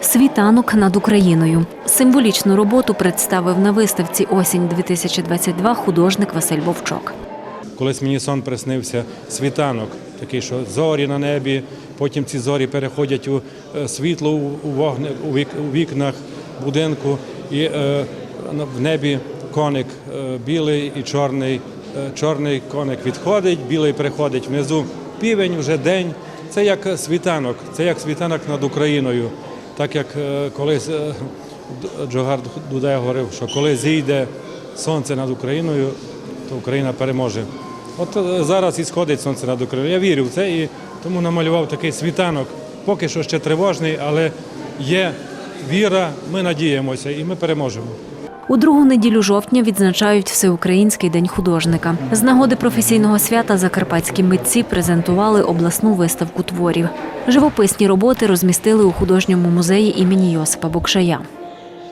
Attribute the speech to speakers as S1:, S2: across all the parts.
S1: Світанок над Україною. Символічну роботу представив на виставці осінь 2022 художник Василь Вовчок.
S2: Колись мені сон приснився світанок, такий, що зорі на небі, потім ці зорі переходять у е, світло у- вогне, у, вік, у вікнах будинку, і е, в небі коник е, білий і чорний. Е, Чорний коник відходить, білий переходить внизу. Півень вже день. Це як світанок, це як світанок над Україною. Так як е, колись Джогард Дудай говорив, що коли зійде сонце над Україною, то Україна переможе. От е, зараз і сходить сонце над Україною. Я вірю в це і тому намалював такий світанок. Поки що ще тривожний, але є віра, ми надіємося і ми переможемо.
S1: У другу неділю жовтня відзначають Всеукраїнський день художника. З нагоди професійного свята закарпатські митці презентували обласну виставку творів. Живописні роботи розмістили у художньому музеї імені Йосипа Бокшая.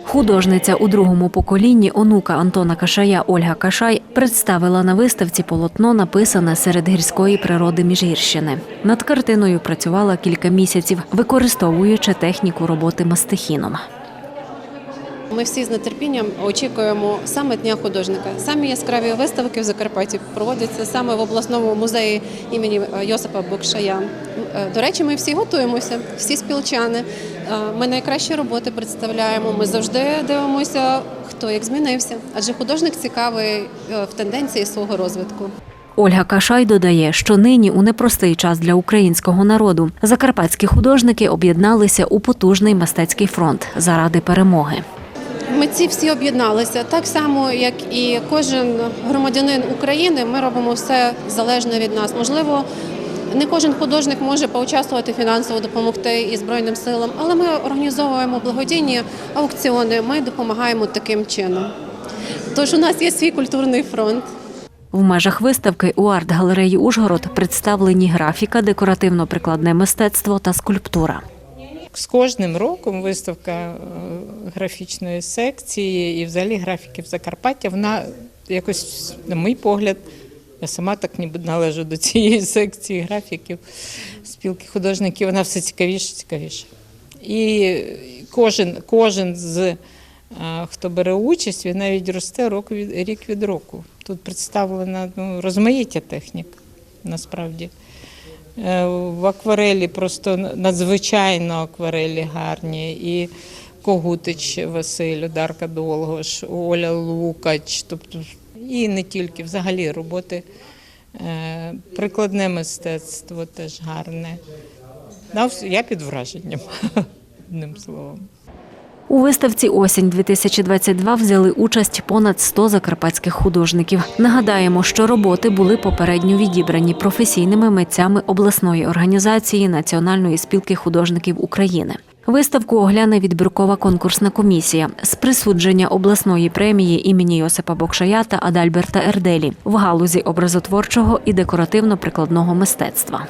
S1: Художниця у другому поколінні онука Антона Кашая Ольга Кашай представила на виставці полотно, написане серед гірської природи Міжгірщини. Над картиною працювала кілька місяців, використовуючи техніку роботи мастихіном.
S3: Ми всі з нетерпінням очікуємо саме Дня художника. Самі яскраві виставки в Закарпатті проводяться саме в обласному музеї імені е, Йосипа Бокшая. Е, До речі, ми всі готуємося, всі спілчани. Е, Ми найкращі роботи представляємо. Ми завжди дивимося, хто як змінився. Адже художник цікавий в тенденції свого розвитку.
S1: Ольга Кашай додає, що нині у непростий час для українського народу закарпатські художники об'єдналися у потужний мистецький фронт заради перемоги.
S3: Митці всі об'єдналися так само, як і кожен громадянин України. Ми робимо все залежне від нас. Можливо, не кожен художник може поучаствувати фінансово допомогти і збройним силам, але ми організовуємо благодійні аукціони. Ми допомагаємо таким чином. Тож у нас є свій культурний фронт.
S1: В межах виставки у арт-галереї Ужгород представлені графіка, декоративно-прикладне мистецтво та скульптура.
S4: З кожним роком виставка е, графічної секції і взагалі графіків Закарпаття, вона якось, на мій погляд, я сама так ніби належу до цієї секції графіків спілки художників, вона все цікавіше, цікавіше. І кожен, кожен з е, хто бере участь, він навіть росте рок від, рік від року. Тут представлена ну, розмаїття технік, насправді. Е, В акварелі просто надзвичайно акварелі гарні. І Когутич Василь, Дарка Долгош, Оля Лукач, тобто і не тільки взагалі роботи. Е, Прикладне мистецтво теж гарне. Я під враженням, одним словом.
S1: У виставці осінь 2022 взяли участь понад 100 закарпатських художників. Нагадаємо, що роботи були попередньо відібрані професійними митцями обласної організації Національної спілки художників України. Виставку огляне відбіркова конкурсна комісія з присудження обласної премії імені Йосипа Бокшая та Адальберта Ерделі в галузі образотворчого і декоративно-прикладного мистецтва.